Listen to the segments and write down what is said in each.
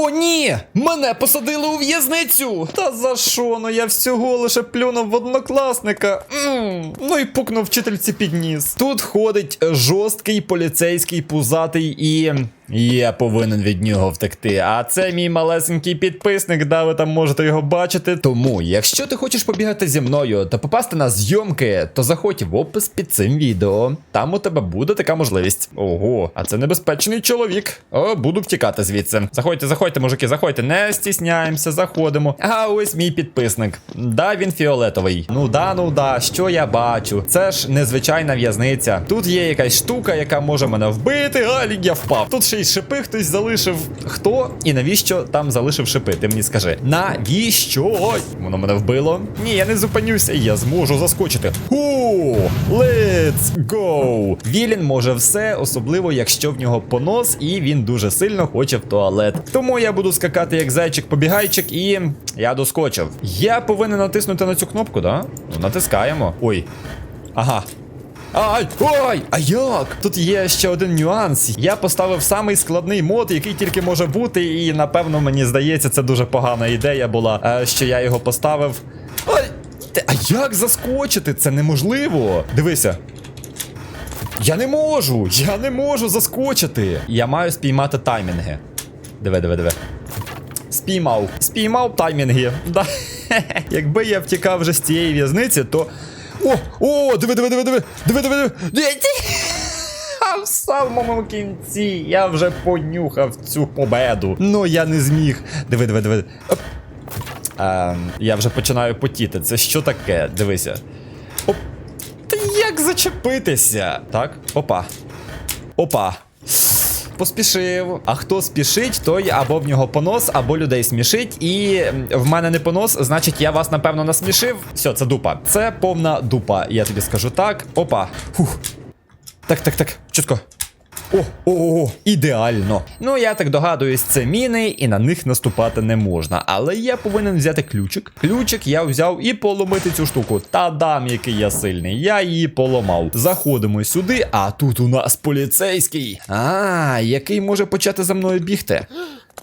О, ні! Мене посадили у в'язницю! Та за що? Ну я всього лише плюнув в однокласника. м Ну і пукнув вчительці під ніс. Тут ходить жорсткий поліцейський пузатий і. Я повинен від нього втекти. А це мій малесенький підписник, да ви там можете його бачити. Тому, якщо ти хочеш побігати зі мною та попасти на зйомки, то заходь в опис під цим відео. Там у тебе буде така можливість. Ого, а це небезпечний чоловік. О, буду втікати звідси. Заходьте, заходьте, мужики, заходьте, не стісняємося, заходимо. А ось мій підписник. Да, він фіолетовий. Ну да, ну да, що я бачу? Це ж незвичайна в'язниця. Тут є якась штука, яка може мене вбити, а я впав. Тут ще й шипи хтось залишив. Хто і навіщо там залишив шипи? Ти мені скажи. Навіщо? Воно мене вбило. Ні, я не зупинюся, я зможу заскочити. Ху! Let's go! Вілін може все, особливо якщо в нього понос, і він дуже сильно хоче в туалет. Тому я буду скакати як зайчик-побігайчик, і я доскочив. Я повинен натиснути на цю кнопку, да? Ну, натискаємо. Ой. Ага, Ай, ой, а як? Тут є ще один нюанс. Я поставив самий складний мод, який тільки може бути, і напевно мені здається, це дуже погана ідея була, е, що я його поставив. Ай! А як заскочити? Це неможливо. Дивися. Я не можу! Я не можу заскочити. Я маю спіймати таймінги. Диви, диви, диви. Спіймав. Спіймав таймінги. Да. Якби я втікав вже з цієї в'язниці, то. О! О! Диви, диви, диви, диви! Диви, диви, диви! А в самому кінці я вже понюхав цю победу. Ну я не зміг. Диви, диви, диви. Оп. А, я вже починаю потіти. Це що таке? Дивися. Оп. Та як зачепитися? Так, опа. Опа. Поспішив. А хто спішить, той або в нього понос, або людей смішить. І в мене не понос, значить я вас напевно насмішив. Все, це дупа. Це повна дупа. Я тобі скажу так. Опа. Фух. Так, так, так. Чітко. О, о, о, ідеально. Ну, я так догадуюсь, це міни, і на них наступати не можна. Але я повинен взяти ключик. Ключик я взяв і поломити цю штуку. Та дам, який я сильний. Я її поламав. Заходимо сюди, а тут у нас поліцейський. А, який може почати за мною бігти.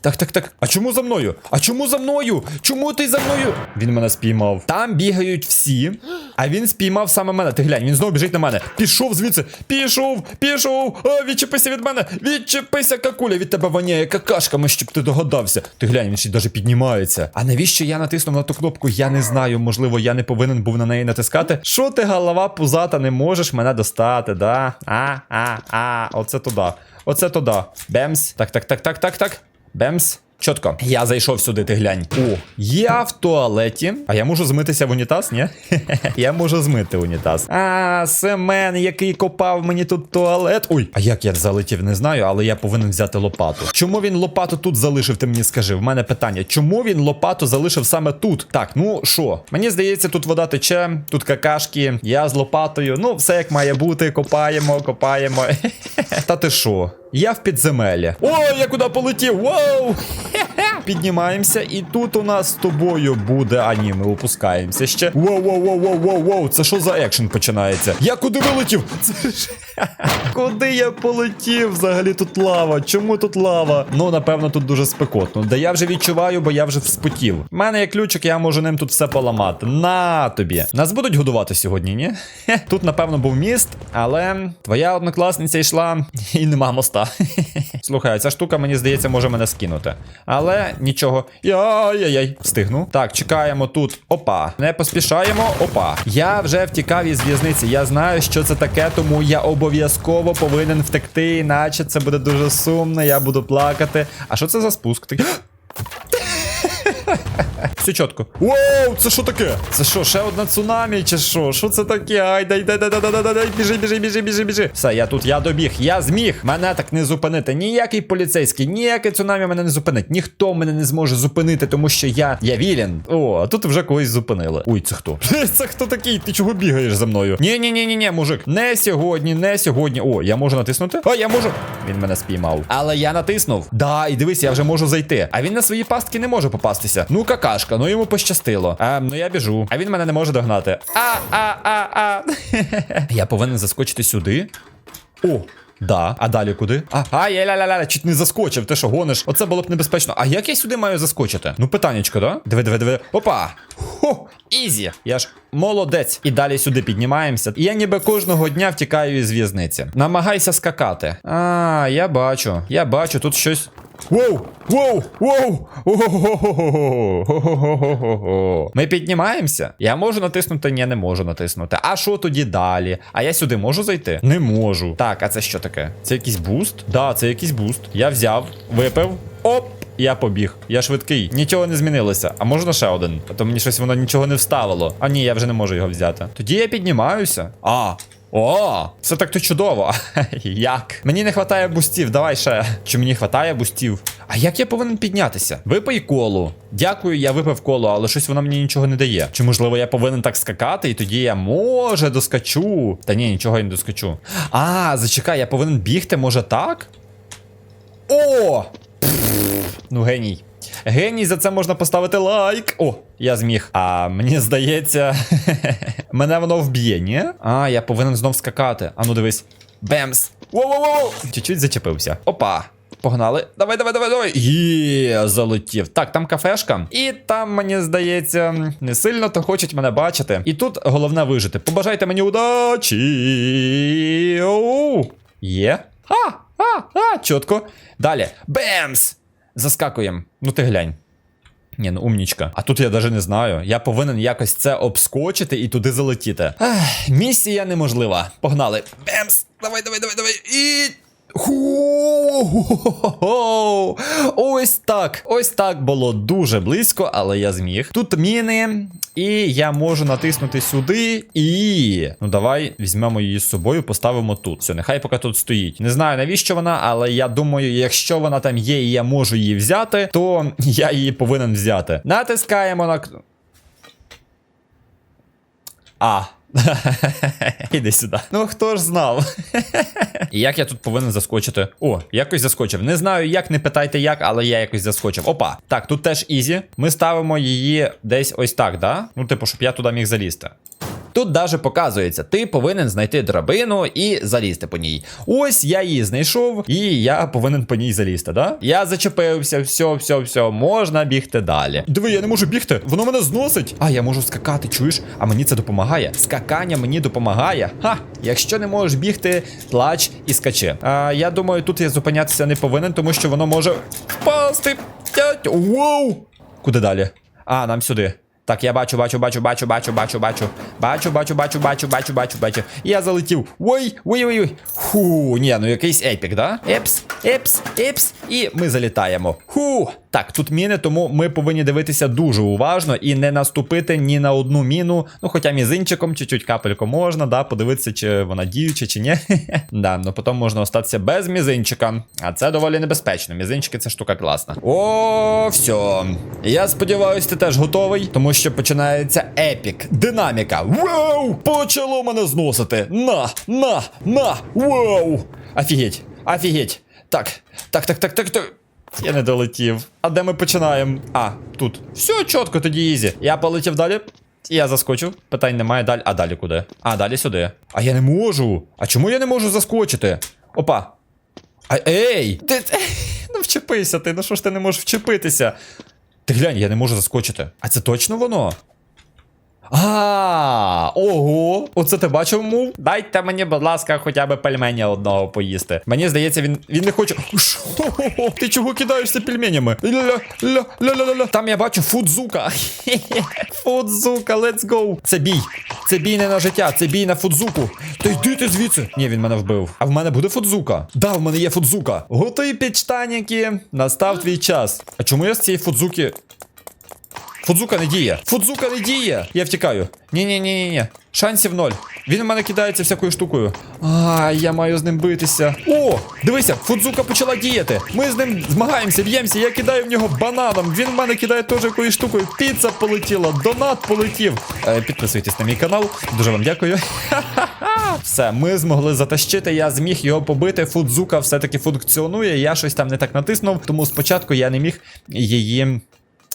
Так, так, так. А чому за мною? А чому за мною? Чому ти за мною? Він мене спіймав. Там бігають всі, а він спіймав саме мене. Ти глянь, він знову біжить на мене. Пішов звідси. Пішов, пішов. А, відчепися від мене. Відчепися, какуля. Від тебе воняє какашками, щоб ти догадався. Ти глянь, він ще даже піднімається. А навіщо я натиснув на ту кнопку? Я не знаю. Можливо, я не повинен був на неї натискати. Що ти, голова пузата, не можеш мене достати, да? А, а, а, оце туди. Оце туди. Бемс. Так, так, так, так, так, так. Бемс. Чітко. Я зайшов сюди, ти глянь. О, я в туалеті. А я можу змитися в унітаз, ні? я можу змити унітаз. А, Семен, який копав мені тут туалет. Ой, а як я залетів, не знаю, але я повинен взяти лопату. Чому він лопату тут залишив, ти мені скажи? В мене питання. Чому він лопату залишив саме тут? Так, ну що? Мені здається, тут вода тече, тут какашки, я з лопатою. Ну, все як має бути. Копаємо, копаємо. Та ти що? Я в підземелі. О, я куди полетів? Вау! Піднімаємося, і тут у нас з тобою буде. А ні, ми опускаємося ще. Воу, воу, воу, воу, воу, воу. Це що за екшен починається? Я куди вилетів? Це ж... Куди я полетів? Взагалі тут лава. Чому тут лава? Ну, напевно, тут дуже спекотно. Да я вже відчуваю, бо я вже вспотів. У мене є ключик, я можу ним тут все поламати. На тобі. Нас будуть годувати сьогодні, ні? Хе, Тут, напевно, був міст, але твоя однокласниця йшла і нема моста. Слухай, ця штука, мені здається, може мене скинути. Але нічого. Яй-яй-яй, встигну. Так, чекаємо тут. Опа. Не поспішаємо. Опа. Я вже втікав із в'язниці. Я знаю, що це таке, тому я обов'язково повинен втекти, іначе це буде дуже сумно, я буду плакати. А що це за спуск? такий? Все чітко. Воу, це що таке? Це що, ще одна цунамі чи що? Що це таке? Ай, дай, дай, дай, дай, дай, дай, дай, біжи, біжи, біжи, біжи, біжи. Все, я тут, я добіг, я зміг. Мене так не зупинити. Ніякий поліцейський, ніяке цунамі мене не зупинить. Ніхто мене не зможе зупинити, тому що я. Я вілін. О, а тут вже когось зупинили. Ой, це хто? Це хто такий? Ти чого бігаєш за мною? Ні, ні, ні, ні, ні, мужик. Не сьогодні, не сьогодні. О, я можу натиснути? О, я можу. Він мене спіймав. Але я натиснув. Да, і дивись, я вже можу зайти. А він на свої пастки не може попастися. Ну, какашка, ну йому пощастило. А, ну я біжу. А він мене не може догнати. А, а, а, а. я повинен заскочити сюди. О, Да. А далі куди? А, а я ля ля ля чуть не заскочив. Ти що гониш? Оце було б небезпечно. А як я сюди маю заскочити? Ну, питаннячко, да? Диви, диви, диви. Опа! Хо! Ізі! Я ж молодець. І далі сюди піднімаємося. І я ніби кожного дня втікаю із в'язниці. Намагайся скакати. А, я бачу. Я бачу, тут щось. Воу! Воу! Воу! Ми піднімаємося. Я можу натиснути? Ні, не можу натиснути. А що тоді далі? А я сюди можу зайти? Не можу. Так, а це що таке? Це якийсь буст? Да, це якийсь буст. Я взяв, випив. Оп! Я побіг, я швидкий, нічого не змінилося. А можна ще один? А то мені щось воно нічого не вставило. А ні, я вже не можу його взяти. Тоді я піднімаюся. А, о, все так то чудово. Як? Мені не вистачає бустів, давай ще. Чи мені вистачає бустів? А як я повинен піднятися? Випий колу. Дякую, я випив колу, але щось воно мені нічого не дає. Чи можливо я повинен так скакати, і тоді я може доскачу. Та ні, нічого я не доскачу. А, зачекай, я повинен бігти, може так? О! Ну, геній. Геній, за це можна поставити лайк. О, я зміг. А мені здається, мене воно вб'є, ні? А, я повинен знов скакати. А ну дивись. Бемс. Воу-воу-воу! Чуть-чуть зачепився. Опа. Погнали. Давай, давай, давай, давай. Є, залетів. Так, там кафешка. І там, мені здається, не сильно то хочуть мене бачити. І тут головне вижити. Побажайте мені удачі. Є. А, а, а, чітко. Далі. Бемс! Заскакуємо. Ну ти глянь. Ні, ну умнічка. А тут я навіть не знаю. Я повинен якось це обскочити і туди залетіти. Ех, місія неможлива. Погнали. Бемс! Давай, давай, давай, давай. І. Ху-ху-ху-ху-ху. Ось так. Ось так було дуже близько, але я зміг. Тут міни, і я можу натиснути сюди. І. Ну давай візьмемо її з собою, поставимо тут. Все, нехай поки тут стоїть. Не знаю навіщо вона, але я думаю, якщо вона там є і я можу її взяти, то я її повинен взяти. Натискаємо на. А. Іди сюди. Ну хто ж знав? І як я тут повинен заскочити? О, якось заскочив. Не знаю як, не питайте як, але я якось заскочив. Опа. Так, тут теж ізі. Ми ставимо її десь ось так, да? Ну, типу, щоб я туди міг залізти. Тут даже показується, ти повинен знайти драбину і залізти по ній. Ось я її знайшов, і я повинен по ній залізти, да? Я зачепився, все, все, все, можна бігти далі. Диви, я не можу бігти, воно мене зносить. А, я можу скакати, чуєш? А мені це допомагає. Скакання мені допомагає. Ха! Якщо не можеш бігти, плач і скачи. А, я думаю, тут я зупинятися не повинен, тому що воно може впасти. Воу! Куди далі? А, нам сюди. Так, я бачу, бачу, бачу, бачу, бачу, бачу, бачу. Бачу, бачу, бачу, бачу, бачу, бачу, бачу. Я залетів. Ой, ой, ой, ой. Ху, ні, ну якийсь епік, да? Епс, епс, епс. І ми залітаємо. Ху. Так, тут міни, тому ми повинні дивитися дуже уважно і не наступити ні на одну міну. Ну, хоча мізинчиком, чуть-чуть капельку можна, да, подивитися, чи вона діюча, чи ні. да, ну потім можна остатися без мізинчика. А це доволі небезпечно. Мізинчики це штука класна. О, все. Я сподіваюся, ти теж готовий, тому що починається епік. Динаміка. Вау! Почало мене зносити. На, на, на, вау! Офігеть, офігеть. Так, так, так, так, так, так. Я не долетів. А де ми починаємо? А, тут. Все, чітко, тоді ізі. Я полетів далі. Я заскочив. Питань немає далі. А далі куди? А, далі сюди. А я не можу. А чому я не можу заскочити? Опа. А, ей! Ти, ну вчепися ти, ну що ж ти не можеш вчепитися? Ти глянь, я не можу заскочити. А це точно воно? А, ого, оце ти бачив мув? Дайте мені, будь ласка, хоча б пельменя одного поїсти. Мені здається, він він не хоче. Шо? Ти чого кидаєшся пельменями? Ля-ля-ля-ля-ля-ля. Там я бачу фудзука. Фудзука, let's go. Це бій. Це бій не на життя, це бій на фудзуку. Та йди ти звідси. Ні, він мене вбив. А в мене буде фудзука. Да, в мене є фудзука. Готуй підштаніки. Настав твій час. А чому я з цієї фудзуки Фудзука не діє. Фудзука не діє. Я втікаю. Ні-ні-ні-ні. Шансів ноль. Він в мене кидається всякою штукою. А, я маю з ним битися. О, дивися, Фудзука почала діяти. Ми з ним змагаємося, б'ємося. Я кидаю в нього бананом. Він в мене кидає теж якоюсь штукою. Піца полетіла, донат полетів. Е, підписуйтесь на мій канал. Дуже вам дякую. Все, ми змогли затащити. Я зміг його побити. Фудзука все-таки функціонує. Я щось там не так натиснув, тому спочатку я не міг її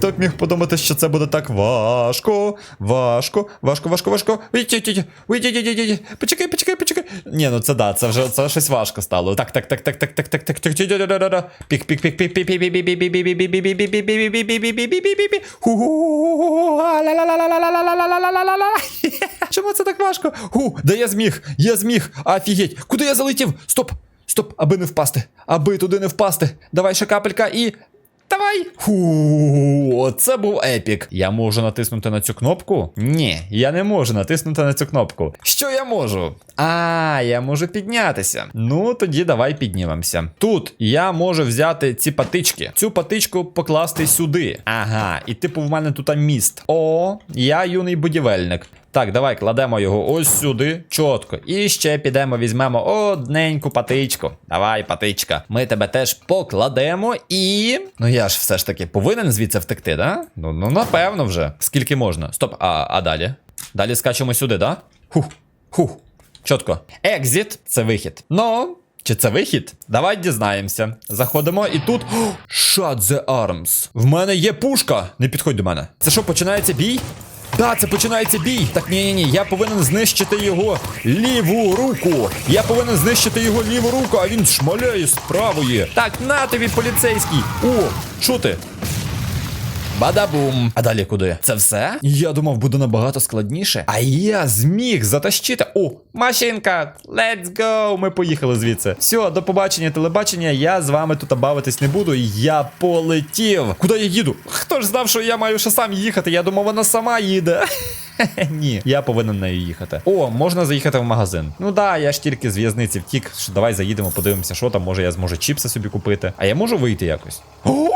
Хто б міг подумати, що це буде так важко. Важко, важко, важко, важко. Почекай, почекай, почекай. Ні, ну це да, це вже це щось важко стало. Так, так, так, так, так, так, так, так, так. Пік, пік, пік, пік, пік, пік, пік, пік, пік, пік, пік, пік, пік, пік, пік, пік, Чому це так важко? Ху, да я зміг, я зміг. Офігеть. Куди я залетів? Стоп, стоп, аби не впасти, аби туди не впасти. Давай ще капелька і. Давай! Фу, це був епік. Я можу натиснути на цю кнопку? Ні, я не можу натиснути на цю кнопку. Що я можу? А, я можу піднятися. Ну, тоді давай піднімемося. Тут я можу взяти ці патички. Цю патичку покласти сюди. Ага, і типу в мене тут міст. О, я юний будівельник. Так, давай кладемо його ось сюди, чітко. І ще підемо, візьмемо одненьку патичку. Давай, патичка. Ми тебе теж покладемо і. Ну я ж все ж таки повинен звідси втекти, да? Ну, ну напевно вже. Скільки можна? Стоп, а, а далі? Далі скачемо сюди, да? Хух, хух. Чітко. Екзіт це вихід. Ну. Чи це вихід? Давай дізнаємося. Заходимо і тут. Shut the arms. В мене є пушка. Не підходь до мене. Це що, починається бій? Да, це починається бій. Так, ні, ні, ні, я повинен знищити його ліву руку. Я повинен знищити його ліву руку, а він шмаляє з правої. Так, на тобі, поліцейський. О, що ти? Бадабум. А далі куди? Це все? Я думав, буде набагато складніше. А я зміг затащити. О, машинка! Let's go! Ми поїхали звідси. Все, до побачення, телебачення. Я з вами тут бавитись не буду. Я полетів. Куди я їду? Хто ж знав, що я маю ще сам їхати? Я думав, вона сама їде. Ні, я повинен нею їхати. О, можна заїхати в магазин. Ну да, я ж тільки з в'язниці втік. Давай заїдемо, подивимося, що там. Може я зможу чіпси собі купити. А я можу вийти якось? О,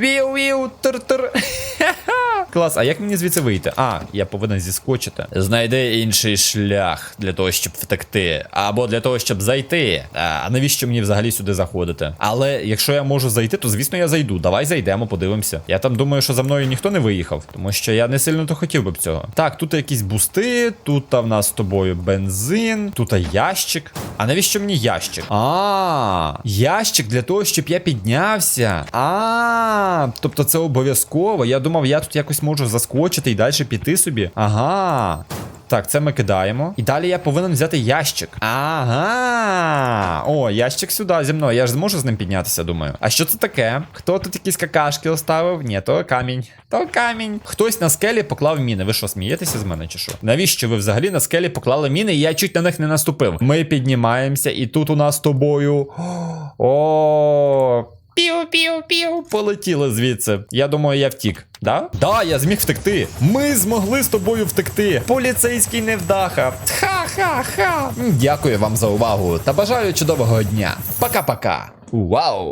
віу-віу, тир-тир. Клас, а як мені звідси вийти? А, я повинен зіскочити. Знайди інший шлях для того, щоб втекти. Або для того, щоб зайти. А навіщо мені взагалі сюди заходити? Але якщо я можу зайти, то звісно я зайду. Давай зайдемо, подивимося. Я там думаю, що за мною ніхто не виїхав, тому що я не сильно то хотів би б цього. Так, тут якісь бусти, тут в нас з тобою бензин, тут ящик. А навіщо мені ящик? А, ящик для того, щоб я піднявся. А, тобто це обов'язково. Я думав, я тут якось можу заскочити і далі піти собі. Ага. Так, це ми кидаємо. І далі я повинен взяти ящик. Ага. О, ящик сюди зі мною. Я ж зможу з ним піднятися, думаю. А що це таке? Хто тут якісь какашки оставив? Ні, то камінь. То камінь. Хтось на скелі поклав міни. Ви що, смієтеся з мене чи що? Навіщо ви взагалі на скелі поклали міни, і я чуть на них не наступив? Ми піднімаємося, і тут у нас з тобою. О. Піу-піу-піу, полетіли звідси. Я думаю, я втік. Да? Да, я зміг втекти. Ми змогли з тобою втекти. Поліцейський невдаха. Ха-ха-ха. Дякую вам за увагу та бажаю чудового дня. Пока-пока. Вау!